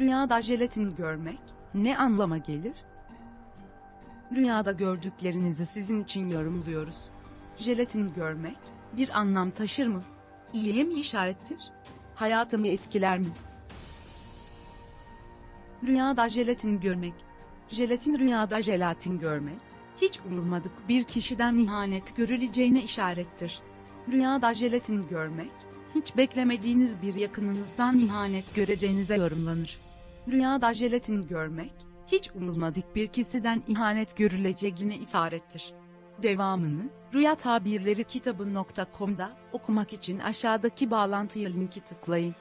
Rüyada jelatin görmek ne anlama gelir? Rüyada gördüklerinizi sizin için yorumluyoruz. Jelatin görmek bir anlam taşır mı? İyiye mi işarettir? Hayatımı etkiler mi? Rüyada jelatin görmek. Jelatin rüyada jelatin görmek, hiç umulmadık bir kişiden ihanet görüleceğine işarettir. Rüyada jelatin görmek, hiç beklemediğiniz bir yakınınızdan ihanet göreceğinize yorumlanır. Rüyada jelatin görmek, hiç umulmadık bir kişiden ihanet görüleceğine işarettir. Devamını, Rüya Tabirleri kitabı.com'da okumak için aşağıdaki bağlantıya linki tıklayın.